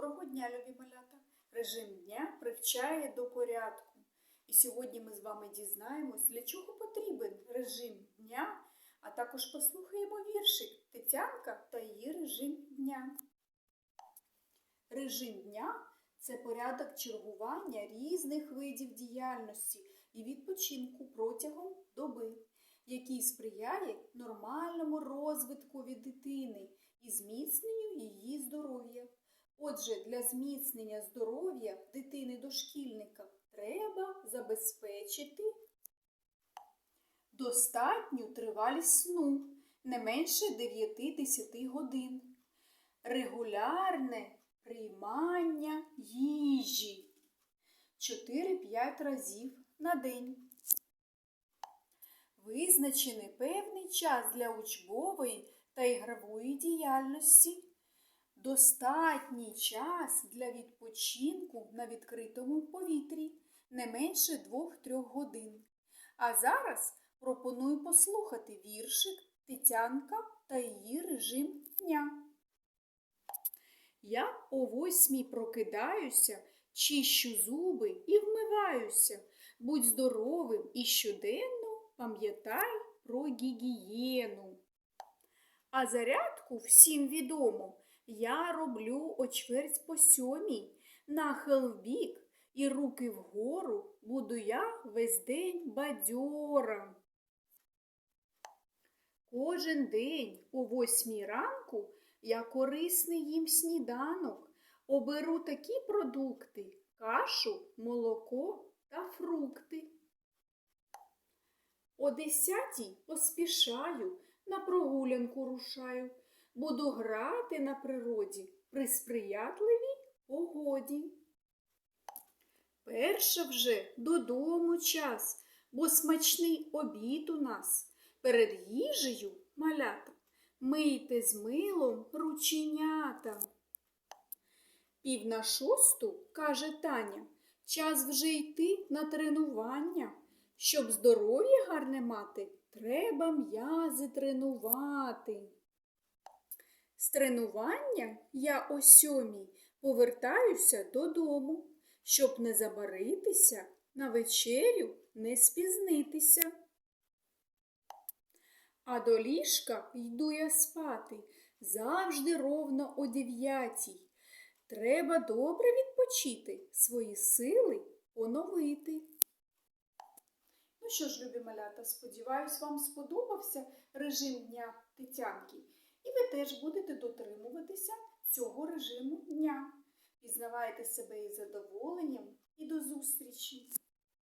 Доброго дня, любі малята! Режим дня привчає до порядку. І сьогодні ми з вами дізнаємось, для чого потрібен режим дня, а також послухаємо віршик Тетянка та її режим дня. Режим дня це порядок чергування різних видів діяльності і відпочинку протягом доби, який сприяє нормальному розвиткові дитини і зміцненню її здоров'я. Отже, для зміцнення здоров'я дитини дошкільника треба забезпечити достатню тривалість сну не менше 9-10 годин, регулярне приймання їжі 4-5 разів на день. Визначений певний час для учбової та ігрової діяльності. Достатній час для відпочинку на відкритому повітрі не менше 2-3 годин. А зараз пропоную послухати віршик Тетянка та її режим дня. Я о восьмій прокидаюся, чищу зуби і вмиваюся. Будь здоровим і щоденно пам'ятай про гігієну. А зарядку всім відомо я роблю о чверть по сьомій, нахил вбік і руки вгору буду я весь день бадьора. Кожен день о восьмій ранку я корисний їм сніданок, оберу такі продукти кашу, молоко та фрукти. О десятій поспішаю, на прогулянку рушаю, буду грати на природі при сприятливій погоді. Перша вже додому час, бо смачний обід у нас. Перед їжею малята мийте з милом рученята. Пів на шосту, каже Таня, час вже йти на тренування. Щоб здоров'я гарне мати, треба м'язи тренувати. З тренування я о сьомій повертаюся додому, щоб не забаритися, на вечерю не спізнитися. А до ліжка йду я спати завжди ровно о дев'ятій. Треба добре відпочити, свої сили поновити. Ну що ж, любі малята, сподіваюсь, вам сподобався режим дня Тетянки, і ви теж будете дотримуватися цього режиму дня. Пізнавайте себе із задоволенням і до зустрічі!